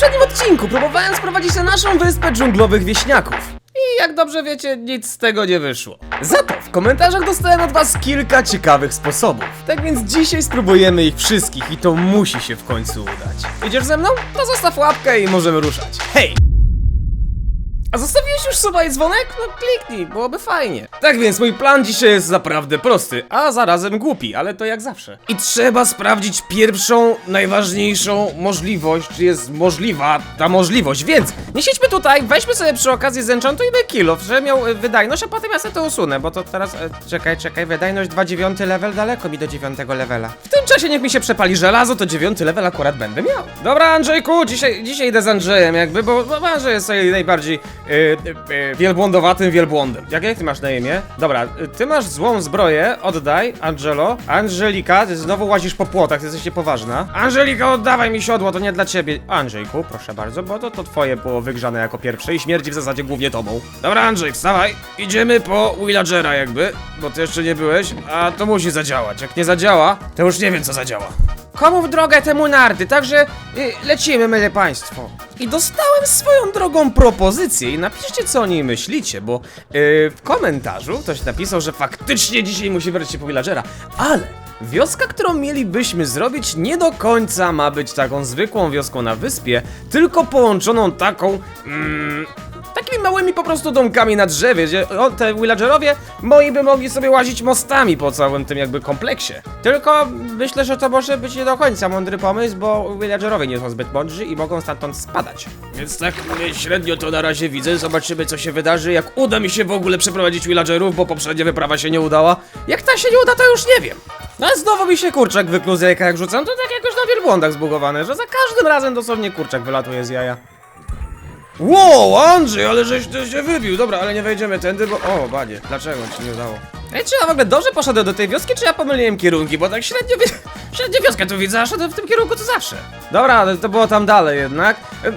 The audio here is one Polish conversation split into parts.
poprzednim odcinku próbowałem sprowadzić na naszą wyspę dżunglowych wieśniaków. I jak dobrze wiecie, nic z tego nie wyszło. Za to w komentarzach dostałem od was kilka ciekawych sposobów. Tak więc dzisiaj spróbujemy ich wszystkich i to musi się w końcu udać. Idziesz ze mną? To zostaw łapkę i możemy ruszać. Hej! A zostawiłeś już i dzwonek? No kliknij, byłoby fajnie. Tak więc mój plan dzisiaj jest naprawdę prosty, a zarazem głupi, ale to jak zawsze. I trzeba sprawdzić pierwszą, najważniejszą możliwość, czy jest możliwa ta możliwość, więc nie siedźmy tutaj, weźmy sobie przy okazji zenchantujmy kill off, że miał e, wydajność, a potem ja sobie to usunę, bo to teraz... E, czekaj, czekaj, wydajność 2,9 level, daleko mi do 9 levela. W tym czasie niech mi się przepali żelazo, to 9 level akurat będę miał. Dobra Andrzejku, dzisiaj, dzisiaj idę z Andrzejem jakby, bo, bo Andrzej jest tutaj najbardziej y, y, y, wielbłądowatym wielbłądem. Jak, jak ty masz na imię? Dobra, y, ty masz złą zbroję, oddaj, Angelo. Angelika, ty znowu łazisz po płotach, ty jesteś poważna. Angelika, oddawaj mi siodło, to nie dla ciebie. Andrzejku, proszę bardzo, bo to, to twoje było wygrzane jako pierwsze i śmierdzi w zasadzie głównie tobą. Dobra, Andrzej, wstawaj. Idziemy po Willagera jakby, bo ty jeszcze nie byłeś, a to musi zadziałać. Jak nie zadziała, to już nie wiem co zadziała. Komu w drogę temu narty, także y, lecimy, myle państwo. I dostałem swoją drogą propozycję i napiszcie co o niej myślicie, bo y, w komentarzu ktoś napisał, że faktycznie dzisiaj musi wreszcie po villagera, ale wioska, którą mielibyśmy zrobić nie do końca ma być taką zwykłą wioską na wyspie, tylko połączoną taką... Mm, Takimi małymi po prostu domkami na drzewie, gdzie o, te villagerowie moi by mogli sobie łazić mostami po całym tym jakby kompleksie. Tylko myślę, że to może być nie do końca mądry pomysł, bo villagerowie nie są zbyt mądrzy i mogą stamtąd spadać. Więc tak y, średnio to na razie widzę, zobaczymy co się wydarzy, jak uda mi się w ogóle przeprowadzić villagerów, bo poprzednia wyprawa się nie udała. Jak ta się nie uda, to już nie wiem. No a znowu mi się kurczak wykluł z jajka jak rzucam, to tak jakoś na wielbłądach zbugowane, że za każdym razem dosłownie kurczak wylatuje z jaja. Wow, Andrzej, ale żeś ty się wybił. Dobra, ale nie wejdziemy tędy, bo... O, banie, dlaczego ci nie udało? Ej, czy ja w ogóle dobrze poszedłem do tej wioski, czy ja pomyliłem kierunki? Bo tak średnio, wi- średnio wioskę tu widzę, a szedłem w tym kierunku to zawsze. Dobra, to było tam dalej jednak. E,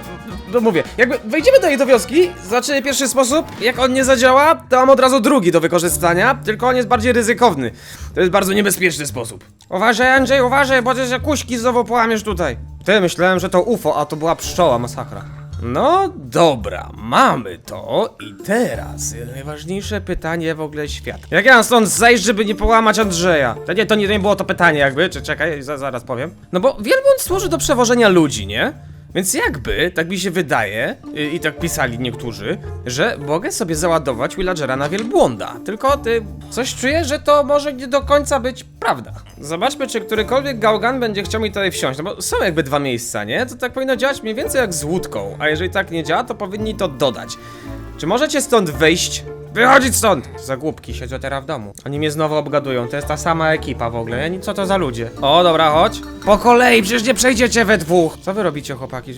No mówię, jakby wejdziemy do jej do wioski, zobaczymy pierwszy sposób, jak on nie zadziała, to mam od razu drugi do wykorzystania, tylko on jest bardziej ryzykowny. To jest bardzo niebezpieczny sposób. Uważaj Andrzej, uważaj, bo ty że kuśki znowu połamiesz tutaj. Ty, myślałem, że to UFO, a to była pszczoła, masakra. No dobra, mamy to i teraz najważniejsze pytanie w ogóle świata. Jak ja mam stąd zejść, żeby nie połamać Andrzeja? To nie, to nie, to nie było to pytanie jakby, czy czekaj, za, zaraz powiem. No bo wielbłąd służy do przewożenia ludzi, nie? Więc jakby, tak mi się wydaje, y, i tak pisali niektórzy, że mogę sobie załadować villagera na wielbłąda. Tylko ty coś czuję, że to może nie do końca być prawda. Zobaczmy, czy którykolwiek gałgan będzie chciał mi tutaj wsiąść, no bo są jakby dwa miejsca, nie? To tak powinno działać mniej więcej jak z łódką, a jeżeli tak nie działa, to powinni to dodać. Czy możecie stąd wyjść? Wychodzić stąd! Za głupki, siedzę teraz w domu. Oni mnie znowu obgadują, to jest ta sama ekipa w ogóle, nie? Co to za ludzie? O, dobra, chodź. Po kolei, przecież nie przejdziecie we dwóch. Co wy robicie, chłopaki?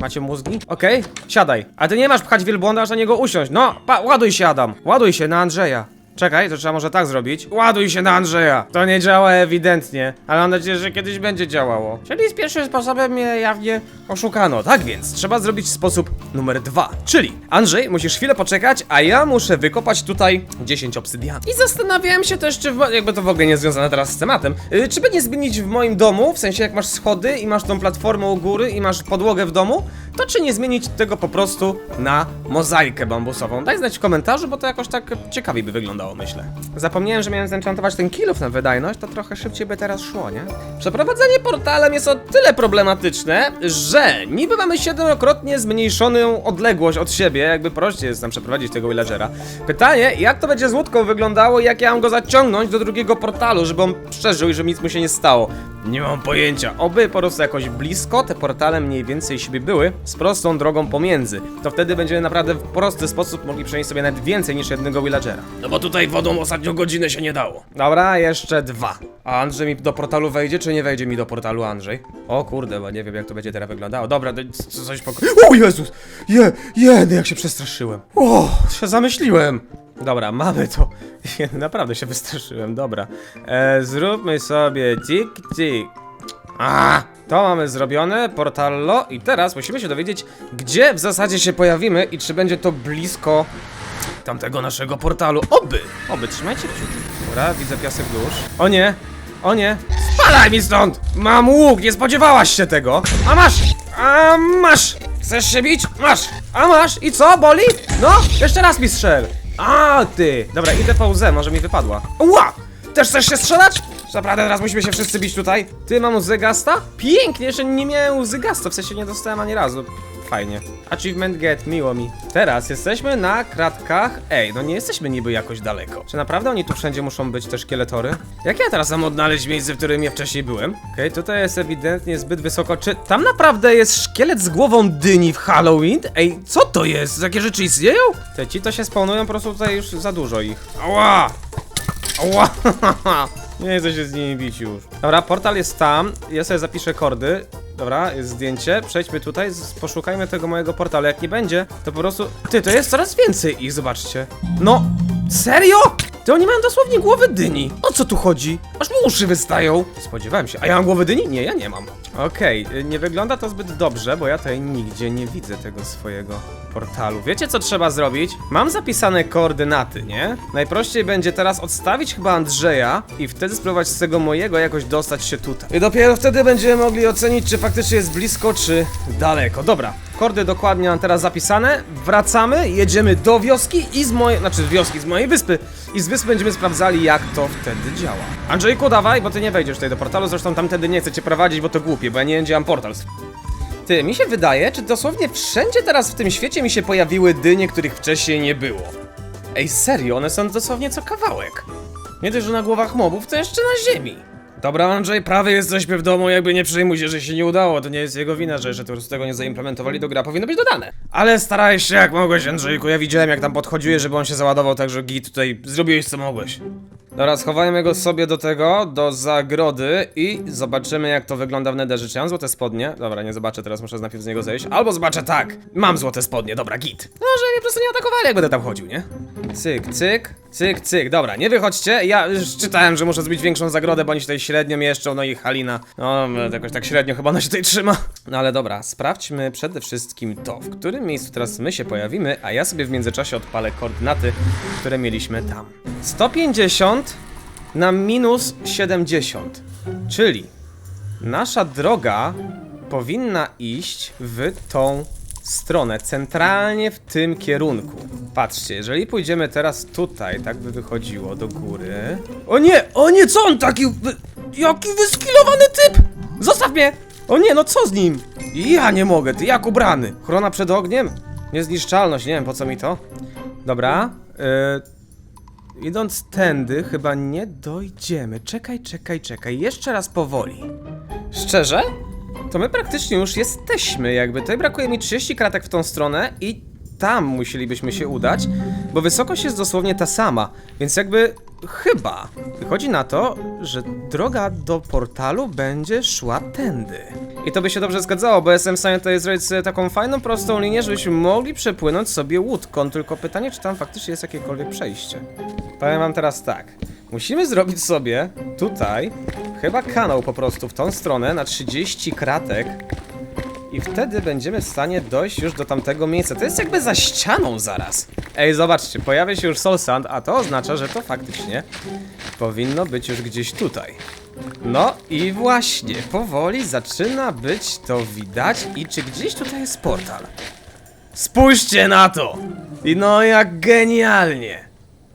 Macie mózgi? Okej, siadaj. A ty nie masz pchać wielbłąda, aż na niego usiąść. No, pa, ładuj się, Adam. Ładuj się na Andrzeja. Czekaj, to trzeba może tak zrobić. Ładuj się na Andrzeja! To nie działa ewidentnie, ale mam nadzieję, że kiedyś będzie działało. Czyli z pierwszym sposobem mnie jawnie oszukano. Tak więc, trzeba zrobić sposób numer dwa. Czyli, Andrzej, musisz chwilę poczekać, a ja muszę wykopać tutaj 10 obsydian. I zastanawiałem się też, czy w, jakby to w ogóle nie związane teraz z tematem, yy, czy by nie zmienić w moim domu, w sensie jak masz schody i masz tą platformę u góry i masz podłogę w domu, to czy nie zmienić tego po prostu na mozaikę bambusową? Daj znać w komentarzu, bo to jakoś tak ciekawiej by wyglądało, myślę. Zapomniałem, że miałem zenchantować ten kilów na wydajność, to trochę szybciej by teraz szło, nie? Przeprowadzenie portalem jest o tyle problematyczne, że niby mamy siedmiokrotnie zmniejszoną odległość od siebie, jakby prościej jest nam przeprowadzić tego villagera. Pytanie, jak to będzie z łódką wyglądało, jak ja mam go zaciągnąć do drugiego portalu, żeby on przeżył i żeby nic mu się nie stało? Nie mam pojęcia. Oby po prostu jakoś blisko te portale mniej więcej siebie były, z prostą drogą pomiędzy. To wtedy będziemy naprawdę w prosty sposób mogli przenieść sobie nawet więcej niż jednego villagera. No bo tutaj wodą ostatnią godzinę się nie dało. Dobra, jeszcze dwa. A Andrzej mi do portalu wejdzie, czy nie wejdzie mi do portalu Andrzej? O kurde, bo nie wiem jak to będzie teraz wyglądało. Dobra, to c- coś poko... O Jezus! Je, jedy, jak się przestraszyłem. O, się zamyśliłem. Dobra, mamy to. Naprawdę się wystraszyłem, dobra. E, zróbmy sobie tik, tik. A, to mamy zrobione, portallo i teraz musimy się dowiedzieć, gdzie w zasadzie się pojawimy i czy będzie to blisko tamtego naszego portalu. Oby! Oby, trzymajcie kciuki. Dobra, widzę piasek dusz. O nie! O nie! Spadaj mi stąd! Mam łuk, nie spodziewałaś się tego! A masz! A masz! Chcesz się bić? Masz! A masz! I co? Boli? No! Jeszcze raz mi strzel! A ty! Dobra, idę po łzę, może mi wypadła. Ła! Też chcesz się strzelać? Naprawdę teraz musimy się wszyscy bić tutaj? Ty mam łzę gasta? Pięknie, jeszcze nie miałem łzy gasta, w sensie nie dostałem ani razu. Fajnie. Achievement get, miło mi. Teraz jesteśmy na kratkach. Ej, no nie jesteśmy niby jakoś daleko. Czy naprawdę oni tu wszędzie muszą być te szkieletory? Jak ja teraz mam odnaleźć miejsce, w którym ja wcześniej byłem? Okej, tutaj jest ewidentnie zbyt wysoko. Czy tam naprawdę jest szkielet z głową dyni w Halloween? Ej, co to jest? Takie rzeczy istnieją? Te ci to się spawnują po prostu tutaj już za dużo ich. Ała! Ała! Nie chcę się z nimi bić już. Dobra, portal jest tam. Ja sobie zapiszę kordy. Dobra, jest zdjęcie. Przejdźmy tutaj, poszukajmy tego mojego portalu. Jak nie będzie, to po prostu. Ty, to jest coraz więcej ich, zobaczcie. No, serio? Ty oni mają dosłownie głowy dyni. O co tu chodzi? Aż mi uszy wystają. Spodziewałem się. A ja mam głowę dyni? Nie, ja nie mam. Okej, y, nie wygląda to zbyt dobrze, bo ja tutaj nigdzie nie widzę tego swojego portalu. Wiecie co trzeba zrobić? Mam zapisane koordynaty, nie? Najprościej będzie teraz odstawić chyba Andrzeja i wtedy spróbować z tego mojego jakoś dostać się tutaj. I dopiero wtedy będziemy mogli ocenić, czy faktycznie jest blisko, czy daleko. Dobra, kordy dokładnie mam teraz zapisane. Wracamy, jedziemy do wioski i z mojej, znaczy wioski, z mojej wyspy. I z wyspy będziemy sprawdzali, jak to wtedy działa. Andrzejku, dawaj, bo ty nie wejdziesz tutaj do portalu, zresztą tamtędy nie chcę cię prowadzić, bo to głupie, bo ja nie wiem, mam portal. Ty, mi się wydaje, czy dosłownie wszędzie teraz w tym świecie mi się pojawiły dynie, których wcześniej nie było. Ej, serio, one są dosłownie co kawałek. Nie tylko, że na głowach mobów, to jeszcze na ziemi. Dobra, Andrzej, prawie jesteśmy w domu, jakby nie przejmuj się, że się nie udało, to nie jest jego wina, że, że po prostu tego nie zaimplementowali do gra, powinno być dodane. Ale starałeś się jak mogłeś, Andrzejku, ja widziałem jak tam podchodziłeś, żeby on się załadował, także git tutaj zrobiłeś co mogłeś. Dobra, schowajmy go sobie do tego, do zagrody i zobaczymy jak to wygląda w nederze. Czy ja mam złote spodnie? Dobra, nie zobaczę, teraz muszę najpierw z niego zejść. Albo zobaczę tak, mam złote spodnie, dobra, git. No, że mnie po prostu nie atakowali, jak będę tam chodził, nie? Cyk, cyk, cyk, cyk, dobra, nie wychodźcie. Ja już czytałem, że muszę zrobić większą zagrodę, bo oni się tutaj średnio mieszczą, no i Halina. No, jakoś tak średnio chyba ona się tutaj trzyma. No ale dobra, sprawdźmy przede wszystkim to, w którym miejscu teraz my się pojawimy, a ja sobie w międzyczasie odpalę koordynaty, które mieliśmy tam. 150 na minus 70. Czyli nasza droga powinna iść w tą stronę, centralnie w tym kierunku. Patrzcie, jeżeli pójdziemy teraz tutaj, tak by wychodziło do góry. O nie, o nie, co on taki. Jaki wyskilowany typ! Zostaw mnie! O nie, no co z nim? Ja nie mogę, ty jak ubrany. Chrona przed ogniem? Niezniszczalność, nie wiem po co mi to. Dobra, yy, Idąc tędy, chyba nie dojdziemy. Czekaj, czekaj, czekaj. Jeszcze raz powoli. Szczerze? To my praktycznie już jesteśmy, jakby. Tutaj brakuje mi 30 kratek w tą stronę i tam musielibyśmy się udać, bo wysokość jest dosłownie ta sama, więc jakby chyba wychodzi na to, że droga do portalu będzie szła tędy. I to by się dobrze zgadzało, bo jestem w stanie tutaj zrobić sobie taką fajną, prostą linię, żebyśmy mogli przepłynąć sobie łódką, tylko pytanie, czy tam faktycznie jest jakiekolwiek przejście. Powiem wam teraz tak. Musimy zrobić sobie tutaj chyba kanał po prostu w tą stronę na 30 kratek i wtedy będziemy w stanie dojść już do tamtego miejsca. To jest jakby za ścianą zaraz. Ej, zobaczcie, pojawia się już Soul Sand, a to oznacza, że to faktycznie powinno być już gdzieś tutaj. No i właśnie, powoli zaczyna być to widać i czy gdzieś tutaj jest portal? Spójrzcie na to! I no jak genialnie!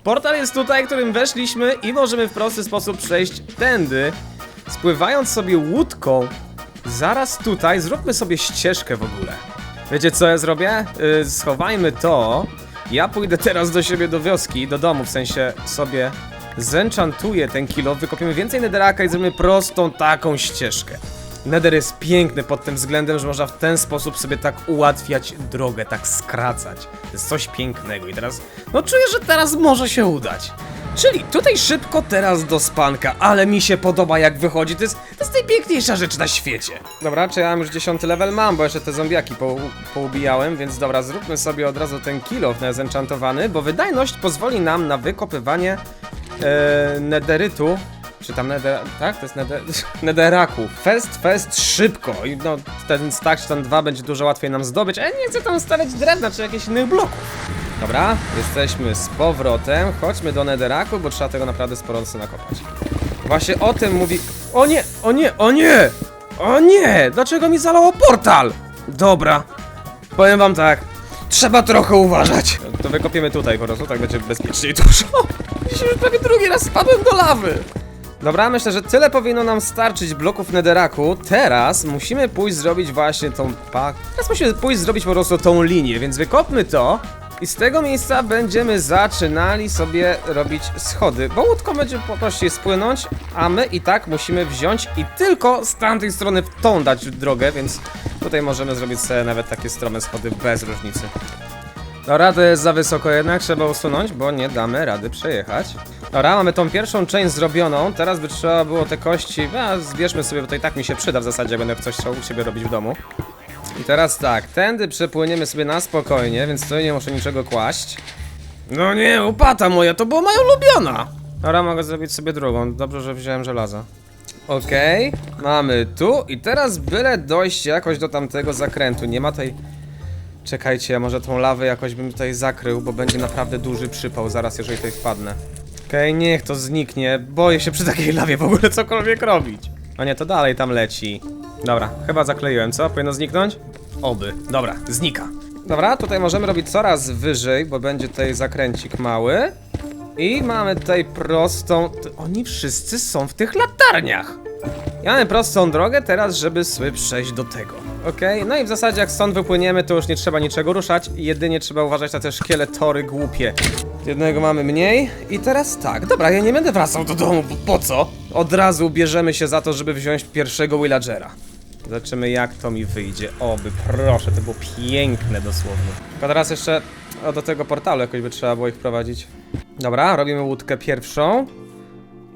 Portal jest tutaj, którym weszliśmy i możemy w prosty sposób przejść tędy, spływając sobie łódką zaraz tutaj. Zróbmy sobie ścieżkę w ogóle. Wiecie co ja zrobię? Yy, schowajmy to. Ja pójdę teraz do siebie do wioski, do domu, w sensie sobie zenchantuję ten kilo, wykopiemy więcej netheraka i zrobimy prostą taką ścieżkę. Nether jest piękny pod tym względem, że można w ten sposób sobie tak ułatwiać drogę, tak skracać. To jest coś pięknego i teraz, no czuję, że teraz może się udać. Czyli tutaj szybko teraz do spanka, ale mi się podoba jak wychodzi, to jest, to jest najpiękniejsza rzecz na świecie. Dobra, czy ja już 10 level? Mam, bo jeszcze te zombiaki po, poubijałem, więc dobra, zróbmy sobie od razu ten kill off zenchantowany, bo wydajność pozwoli nam na wykopywanie e, nederytu czy tam nether... tak? To jest nether... nederaku. Fest, fest, szybko. I no, ten stack czy ten dwa będzie dużo łatwiej nam zdobyć, a ja nie chcę tam stawiać drewna czy jakichś innych bloków. Dobra, jesteśmy z powrotem. Chodźmy do nederaku, bo trzeba tego naprawdę sporo nakopać. Właśnie o tym mówi... O nie, o nie, o nie! O nie! Dlaczego mi zalało portal? Dobra. Powiem wam tak, trzeba trochę uważać. To wykopiemy tutaj po prostu, tak będzie bezpieczniej dużo. Dzisiaj już prawie drugi raz spadłem do lawy. Dobra, myślę, że tyle powinno nam starczyć bloków nederaku. Teraz musimy pójść zrobić właśnie tą. Teraz musimy pójść zrobić po prostu tą linię, więc wykopmy to. I z tego miejsca będziemy zaczynali sobie robić schody, bo łódką będzie po prostu spłynąć, a my i tak musimy wziąć i tylko z tamtej strony w tą dać drogę, więc tutaj możemy zrobić sobie nawet takie strome schody bez różnicy. Dobra, to jest za wysoko jednak, trzeba usunąć, bo nie damy rady przejechać. Dobra, mamy tą pierwszą część zrobioną, teraz by trzeba było te kości, a zbierzmy sobie, bo to i tak mi się przyda w zasadzie, jak będę coś chciał u siebie robić w domu. I teraz tak, tędy przepłyniemy sobie na spokojnie, więc tutaj nie muszę niczego kłaść. No nie, łopata moja, to była moja ulubiona! Dobra, mogę zrobić sobie drugą, dobrze, że wziąłem żelazo. Okej, mamy tu i teraz byle dojść jakoś do tamtego zakrętu, nie ma tej... Czekajcie, może tą lawę jakoś bym tutaj zakrył, bo będzie naprawdę duży przypał zaraz, jeżeli tutaj wpadnę. Okej, niech to zniknie. Boję się przy takiej lawie w ogóle cokolwiek robić. A nie, to dalej tam leci. Dobra, chyba zakleiłem, co? Powinno zniknąć? Oby. Dobra, znika. Dobra, tutaj możemy robić coraz wyżej, bo będzie tutaj zakręcik mały. I mamy tutaj prostą... Oni wszyscy są w tych latarniach. I mamy prostą drogę teraz, żeby sobie przejść do tego. Okej, no i w zasadzie jak stąd wypłyniemy, to już nie trzeba niczego ruszać. Jedynie trzeba uważać na te szkieletory głupie. Jednego mamy mniej. I teraz tak, dobra, ja nie będę wracał do domu, bo po co? Od razu bierzemy się za to, żeby wziąć pierwszego villagera. Zobaczymy jak to mi wyjdzie. Oby, proszę, to było piękne dosłownie. Tylko teraz jeszcze do tego portalu jakoś by trzeba było ich prowadzić. Dobra, robimy łódkę pierwszą.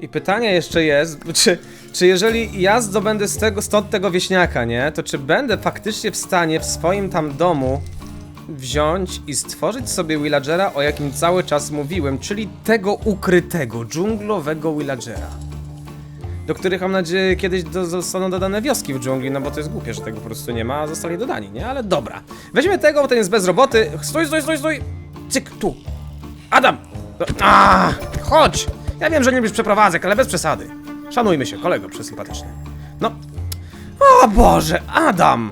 I pytanie jeszcze jest, czy, czy jeżeli ja zdobędę z tego, stąd tego wieśniaka, nie? To czy będę faktycznie w stanie w swoim tam domu wziąć i stworzyć sobie villagera, o jakim cały czas mówiłem, czyli tego ukrytego, dżunglowego villagera. Do których mam nadzieję kiedyś do, zostaną dodane wioski w dżungli, no bo to jest głupie, że tego po prostu nie ma, a zostali dodani, nie? Ale dobra. Weźmy tego, bo ten jest bez roboty. Stój, stój, stój, stój! Cyk, tu! Adam! No, A, chodź! Ja wiem, że nie lubisz przeprowadzek, ale bez przesady. Szanujmy się, kolego przesympatyczny. No. O Boże, Adam!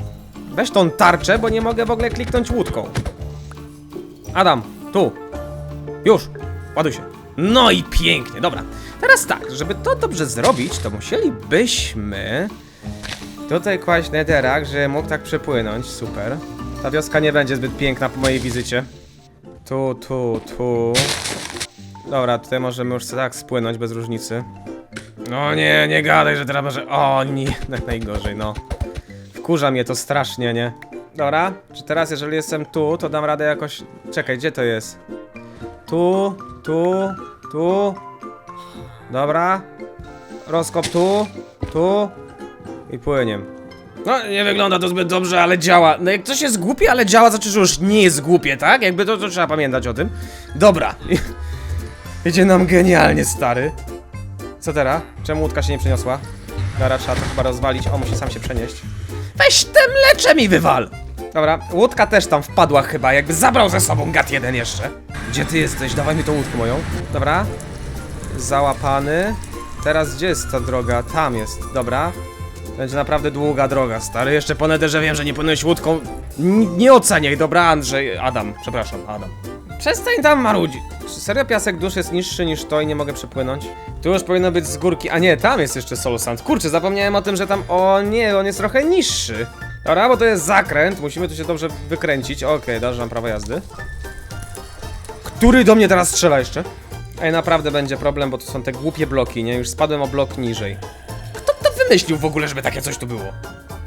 Weź tą tarczę, bo nie mogę w ogóle kliknąć łódką. Adam, tu. Już. Ładuj się. No i pięknie, dobra. Teraz tak, żeby to dobrze zrobić, to musielibyśmy tutaj kłaść nederak, że mógł tak przepłynąć. Super. Ta wioska nie będzie zbyt piękna po mojej wizycie. Tu, tu, tu. Dobra, tutaj możemy już tak spłynąć bez różnicy. No nie, nie gadaj, że teraz może... O nie, tak najgorzej, no. Wkurza mnie to strasznie, nie? Dobra, czy teraz jeżeli jestem tu, to dam radę jakoś... Czekaj, gdzie to jest? Tu, tu, tu. Dobra. Rozkop tu, tu. I płyniem. No, nie wygląda to zbyt dobrze, ale działa. No jak coś jest głupie, ale działa, znaczy, że już nie jest głupie, tak? Jakby to, to trzeba pamiętać o tym. Dobra. Idzie nam genialnie, stary. Co teraz? Czemu łódka się nie przeniosła? Dobra, trzeba to chyba rozwalić. O, musi sam się przenieść. Weź te mlecze mi wywal! Dobra, łódka też tam wpadła chyba, jakby zabrał ze sobą gad jeden jeszcze. Gdzie ty jesteś? Dawaj mi tą łódkę moją. Dobra. Załapany. Teraz gdzie jest ta droga? Tam jest, dobra. Będzie naprawdę długa droga, stary. Jeszcze po nederze wiem, że nie płynąłeś łódką. N nie oceniaj, dobra, Andrzej. Adam, przepraszam, Adam. Przestań tam marudzić. Czy serio piasek dusz jest niższy niż to i nie mogę przepłynąć? Tu już powinno być z górki. A nie, tam jest jeszcze Soul Sand. Kurczę, zapomniałem o tym, że tam. O nie, on jest trochę niższy. Dobra, bo to jest zakręt. Musimy tu się dobrze wykręcić. Okej, dobrze, mam prawo jazdy. Który do mnie teraz strzela jeszcze? Ej, naprawdę będzie problem, bo to są te głupie bloki, nie? Już spadłem o blok niżej. Kto to wymyślił w ogóle, żeby takie coś tu było?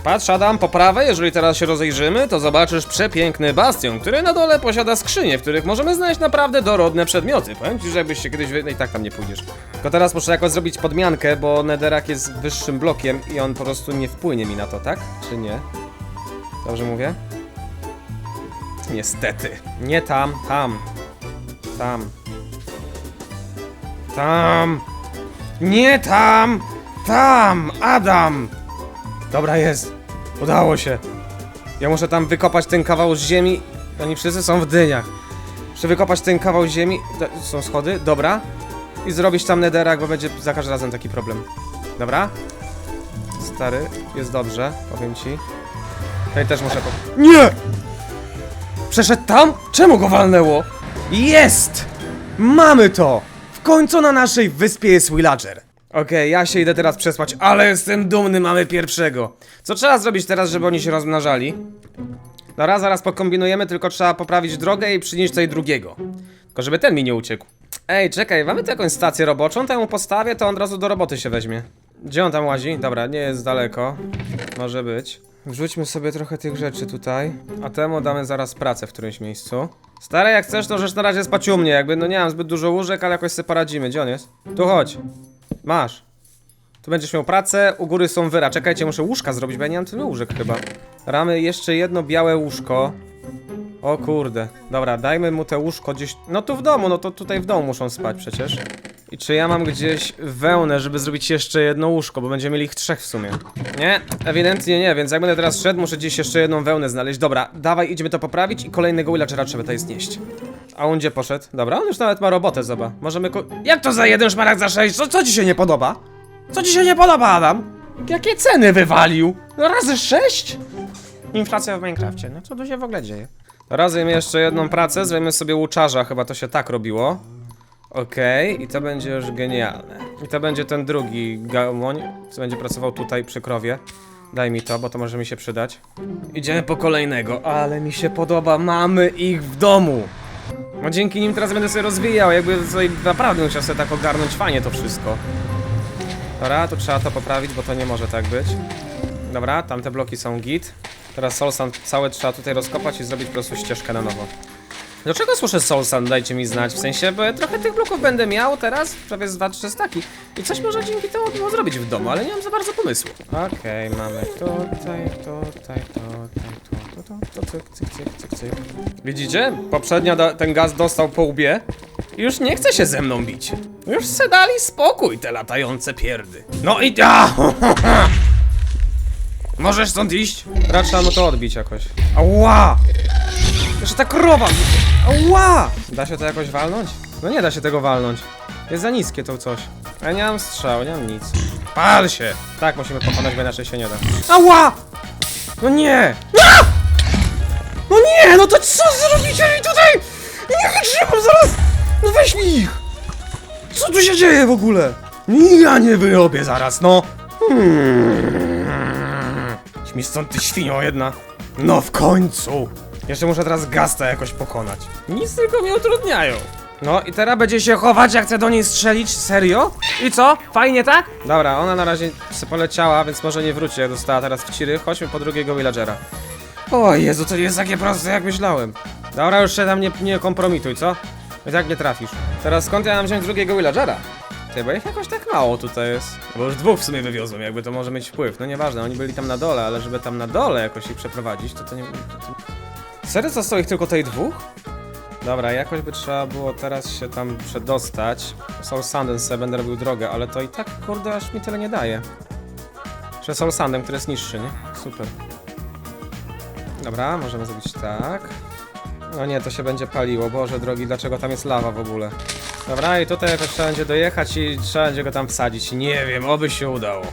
Patrz, Adam, po prawej, jeżeli teraz się rozejrzymy, to zobaczysz przepiękny bastion, który na dole posiada skrzynie, w których możemy znaleźć naprawdę dorodne przedmioty. Powiem ci, że jakbyś się kiedyś... wy- No i tak tam nie pójdziesz. Tylko teraz muszę jakoś zrobić podmiankę, bo Nederak jest wyższym blokiem i on po prostu nie wpłynie mi na to, tak? Czy nie? Dobrze mówię? Niestety. Nie tam, tam. Tam. Tam. Nie tam! Tam! Adam! Dobra, jest. Udało się. Ja muszę tam wykopać ten kawał z ziemi. Oni wszyscy są w dyniach. Muszę wykopać ten kawał ziemi. D- Są schody? Dobra. I zrobić tam nederak, bo będzie za każdym razem taki problem. Dobra? Stary, jest dobrze, powiem ci. Tutaj też muszę po... Nie! Przeszedł tam? Czemu go walnęło? Jest! Mamy to! Końcu na naszej wyspie jest villager. Okej, ja się idę teraz przespać, ale jestem dumny, mamy pierwszego. Co trzeba zrobić teraz, żeby oni się rozmnażali? Dobra, zaraz pokombinujemy, tylko trzeba poprawić drogę i przynieść tutaj drugiego. Tylko żeby ten mi nie uciekł. Ej, czekaj, mamy tu jakąś stację roboczą, to ja mu postawię, to on od razu do roboty się weźmie. Gdzie on tam łazi? Dobra, nie jest daleko. Może być. Wrzućmy sobie trochę tych rzeczy tutaj, a temu damy zaraz pracę w którymś miejscu. Stary, jak chcesz, to rzecz na razie spać u mnie, jakby no nie mam zbyt dużo łóżek, ale jakoś sobie poradzimy. Gdzie on jest? Tu chodź. Masz. Tu będziesz miał pracę, u góry są wyra. Czekajcie, muszę łóżka zrobić, bo ja nie mam tylu łóżek chyba. Ramy jeszcze jedno białe łóżko. O kurde. Dobra, dajmy mu te łóżko gdzieś... No tu w domu, no to tutaj w domu muszą spać przecież. I czy ja mam gdzieś wełnę, żeby zrobić jeszcze jedno łóżko, bo będziemy mieli ich trzech w sumie. Nie, ewidentnie nie, więc jak będę teraz szedł, muszę gdzieś jeszcze jedną wełnę znaleźć. Dobra, dawaj, idziemy to poprawić i kolejnego villagera trzeba tutaj znieść. A on gdzie poszedł? Dobra, on już nawet ma robotę, zoba. Możemy ko... Jak to za jeden szmaragd za sześć? Co, co ci się nie podoba? Co ci się nie podoba, Adam? Jakie ceny wywalił? No razy sześć? Inflacja w Minecrafcie, no co tu się w ogóle dzieje? Razem jeszcze jedną pracę, zrobimy sobie łuczarza, chyba to się tak robiło. Okej, i to będzie już genialne. I to będzie ten drugi gamoń, co będzie pracował tutaj przy krowie. Daj mi to, bo to może mi się przydać. Idziemy po kolejnego, ale mi się podoba, mamy ich w domu. No dzięki nim teraz będę sobie rozwijał, jakby tutaj naprawdę musiał sobie tak ogarnąć fajnie to wszystko. Dobra, to trzeba to poprawić, bo to nie może tak być. Dobra, tamte bloki są git. Teraz Solsan całe trzeba tutaj rozkopać i zrobić po prostu ścieżkę na nowo. Dlaczego słyszę Solsan? Dajcie mi znać. W sensie, bo ja trochę tych bloków będę miał teraz, prawie z 2-3 staki. I coś może dzięki temu było zrobić w domu, ale nie mam za bardzo pomysłu. Okej, mamy tutaj, tutaj, tutaj, to, to, to, to, cyk, cyk, cyk, cyk, cyk. Widzicie? Poprzednio do, ten gaz dostał po łbie. I już nie chce się ze mną bić. Już se dali spokój te latające pierdy. No i ja! Możesz stąd iść? Raczej mu to odbić jakoś. Ała! Jeszcze ta krowa! Ała! Da się to jakoś walnąć? No nie da się tego walnąć. Jest za niskie to coś. Ja nie mam strzał, nie mam nic. Pal się! Tak, musimy pokonać, bo inaczej się nie da. Ała! No nie! A! No nie! No to co zrobicie mi tutaj? Nie wytrzymam zaraz! No weź mi ich! Co tu się dzieje w ogóle? Ja nie wyrobię zaraz, no! Hmm. Mi stąd, ty świnio jedna. No w końcu! Jeszcze muszę teraz Gasta jakoś pokonać. Nic tylko mi utrudniają. No i teraz będzie się chować, jak chcę do niej strzelić? Serio? I co? Fajnie, tak? Dobra, ona na razie se poleciała, więc może nie wróci, jak dostała teraz w ciry. Chodźmy po drugiego villagera. O Jezu, to nie jest takie proste, jak myślałem. Dobra, już się tam nie, nie kompromituj, co? I tak nie trafisz. Teraz skąd ja mam wziąć drugiego villagera? Ty, bo ich jakoś tak mało tutaj jest. Bo już dwóch w sumie wywiozłem, jakby to może mieć wpływ. No nieważne, oni byli tam na dole, ale żeby tam na dole jakoś ich przeprowadzić, to to nie... To to... Serio zostało ich tylko tej dwóch? Dobra, jakoś by trzeba było teraz się tam przedostać. Soul Sandem sobie będę robił drogę, ale to i tak, kurde, aż mi tyle nie daje. Czy Soul Sandem, który jest niższy, nie? Super. Dobra, możemy zrobić tak. No nie, to się będzie paliło. Boże drogi, dlaczego tam jest lawa w ogóle? Dobra, i tutaj jakoś trzeba będzie dojechać i trzeba będzie go tam wsadzić. Nie wiem, oby się udało.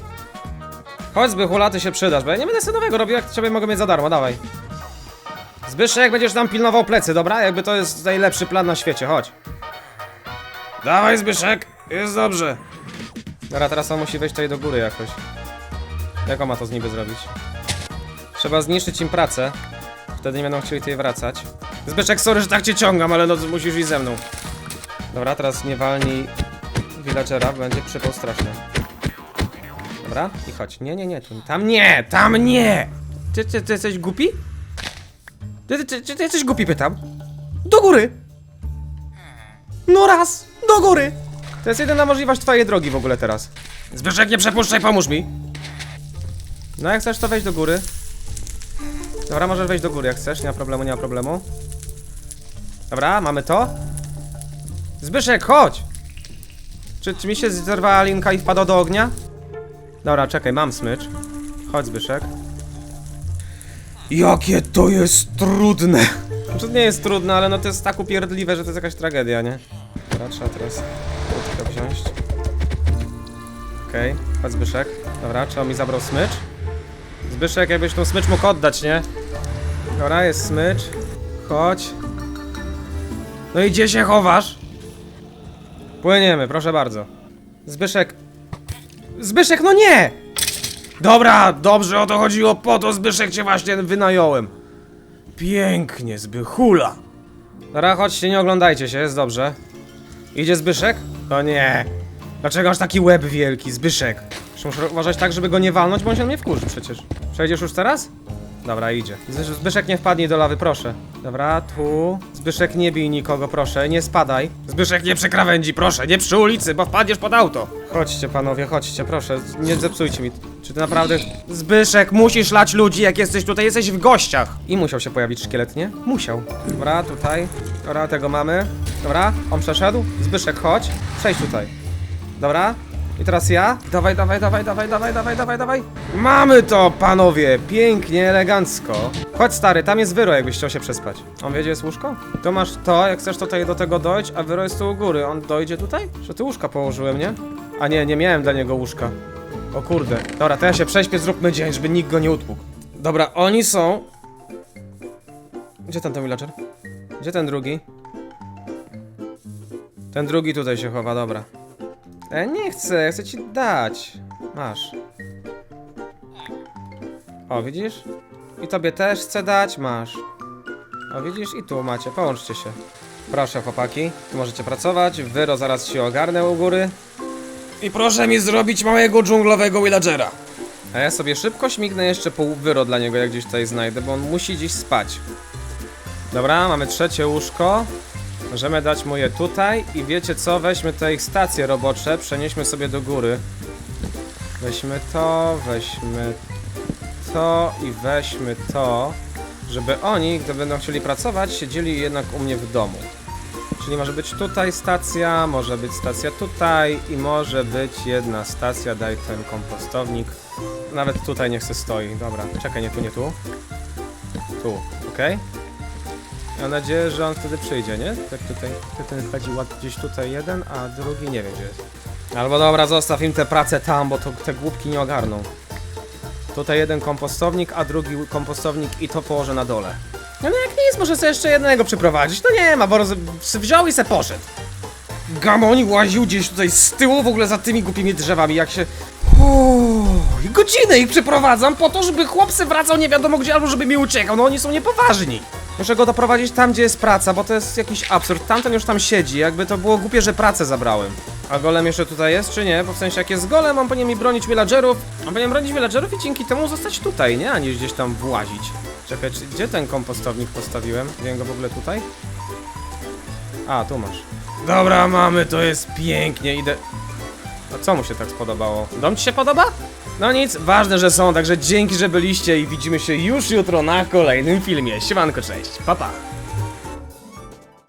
Chodź Zbychula, ty się przydasz, bo ja nie będę sobie nowego robił, jak ciebie mogę mieć za darmo, dawaj. Zbyszek, będziesz tam pilnował plecy, dobra? Jakby to jest najlepszy plan na świecie, chodź. Dawaj Zbyszek, jest dobrze. Dobra, teraz on musi wejść tutaj do góry jakoś. Jak on ma to z niby zrobić? Trzeba zniszczyć im pracę. Wtedy nie będą chcieli tutaj wracać. Zbyszek, sorry, że tak cię ciągam, ale no musisz iść ze mną. Dobra, teraz nie walnij villagera, będzie przypał straszny. Dobra, i chodź. Nie, nie, nie, tam nie, tam nie! Ty, ty, ty jesteś głupi? Ty, ty, ty, ty, jesteś głupi, pytam. Do góry! No raz, do góry! To jest jedyna możliwość twojej drogi w ogóle teraz. Zbyszek, nie przepuszczaj, pomóż mi! No jak chcesz, to wejść do góry. Dobra, możesz wejść do góry jak chcesz, nie ma problemu, nie ma problemu. Dobra, mamy to. Zbyszek, chodź! Czy, czy mi się zerwała linka i wpadła do ognia? Dobra, czekaj, mam smycz. Chodź, Zbyszek. Jakie to jest trudne! Znaczy nie jest trudne, ale no to jest tak upierdliwe, że to jest jakaś tragedia, nie? Dobra, trzeba teraz krótkę wziąć. Okej, chodź Zbyszek. Dobra, trzeba mi zabrał smycz. Zbyszek, jakbyś tą smycz mógł oddać, nie? Dobra, jest smycz. Chodź. No i gdzie się chowasz? Płyniemy, proszę bardzo. Zbyszek. Zbyszek, no nie! Dobra, dobrze o to chodziło, po to Zbyszek cię właśnie wynająłem. Pięknie, Zbychula. Dobra, chodźcie, nie oglądajcie się, jest dobrze. Idzie Zbyszek? O nie. Dlaczego aż taki łeb wielki, Zbyszek? Muszę uważać tak, żeby go nie walnąć, bo on się na mnie wkurzy przecież. Przejdziesz już teraz? Dobra, idzie. Zbysz- Zbyszek nie wpadnij do lawy, proszę. Dobra, tu. Zbyszek nie bij nikogo, proszę, nie spadaj. Zbyszek nie przy krawędzi, proszę, nie przy ulicy, bo wpadniesz pod auto. Chodźcie panowie, chodźcie, proszę, nie zepsujcie mi. Czy ty naprawdę... Zbyszek, musisz lać ludzi, jak jesteś tutaj, jesteś w gościach. I musiał się pojawić szkielet, nie? Musiał. Dobra, tutaj. Dobra, tego mamy. Dobra, on przeszedł. Zbyszek, chodź. Przejdź tutaj. Dobra. I teraz ja. Dawaj, dawaj, dawaj, dawaj, dawaj, dawaj, dawaj, dawaj. Mamy to, panowie! Pięknie, elegancko. Chodź, stary, tam jest wyro, jakbyś chciał się przespać. On wie, gdzie jest łóżko? Tu masz to, jak chcesz tutaj do tego dojść, a wyro jest tu u góry. On dojdzie tutaj? Że ty łóżka położyłem, nie? A nie, nie miałem dla niego łóżka. O kurde. Dobra, to ja się prześpię, zróbmy dzień, żeby nikt go nie utłukł. Dobra, oni są... Gdzie ten ten villager? Gdzie ten drugi? Ten drugi tutaj się chowa, dobra. E, nie chcę, chcę ci dać. Masz. O, widzisz? I tobie też chcę dać, masz. O, widzisz? I tu macie, połączcie się. Proszę, chłopaki, tu możecie pracować. Wyro zaraz się ogarnę u góry. I proszę mi zrobić małego dżunglowego villagera. A ja sobie szybko śmignę jeszcze pół wyro dla niego, jak gdzieś tutaj znajdę, bo on musi dziś spać. Dobra, mamy trzecie łóżko. Możemy dać mu je tutaj i wiecie co? Weźmy te ich stacje robocze, przenieśmy sobie do góry. Weźmy to, weźmy to i weźmy to, żeby oni, gdy będą chcieli pracować, siedzieli jednak u mnie w domu. Czyli może być tutaj stacja, może być stacja tutaj i może być jedna stacja, daj ten kompostownik. Nawet tutaj niech se stoi, dobra. Czekaj, nie tu, nie tu. Tu, okej? Mam nadzieję, że on wtedy przyjdzie, nie? Tak tutaj, ten chodzi ład gdzieś tutaj jeden, a drugi nie wiem gdzie jest. Albo dobra, zostaw im tę pracę tam, bo to te głupki nie ogarną. Tutaj jeden kompostownik, a drugi kompostownik i to położę na dole. No, no jak nic, może sobie jeszcze jednego przyprowadzić. To nie ma, bo roz... wziął i se poszedł. Gamoń łaził gdzieś tutaj z tyłu w ogóle za tymi głupimi drzewami, jak się... Uuu, godzinę ich przyprowadzam po to, żeby chłopcy wracał nie wiadomo gdzie, albo żeby mi uciekał. No oni są niepoważni. Muszę go doprowadzić tam, gdzie jest praca, bo to jest jakiś absurd. Tamten już tam siedzi, jakby to było głupie, że pracę zabrałem. A golem jeszcze tutaj jest, czy nie? Bo w sensie, jak jest golem, on powinien mi bronić villagerów. On powinien bronić villagerów i dzięki temu zostać tutaj, nie? A nie gdzieś tam włazić. Czekaj, czy, gdzie ten kompostownik postawiłem? Wiem go w ogóle tutaj? A, tu masz. Dobra, mamy, to jest pięknie, idę... A co mu się tak spodobało? Dom ci się podoba? No nic, ważne, że są, także dzięki, że byliście i widzimy się już jutro na kolejnym filmie. Siemanko, cześć, pa pa!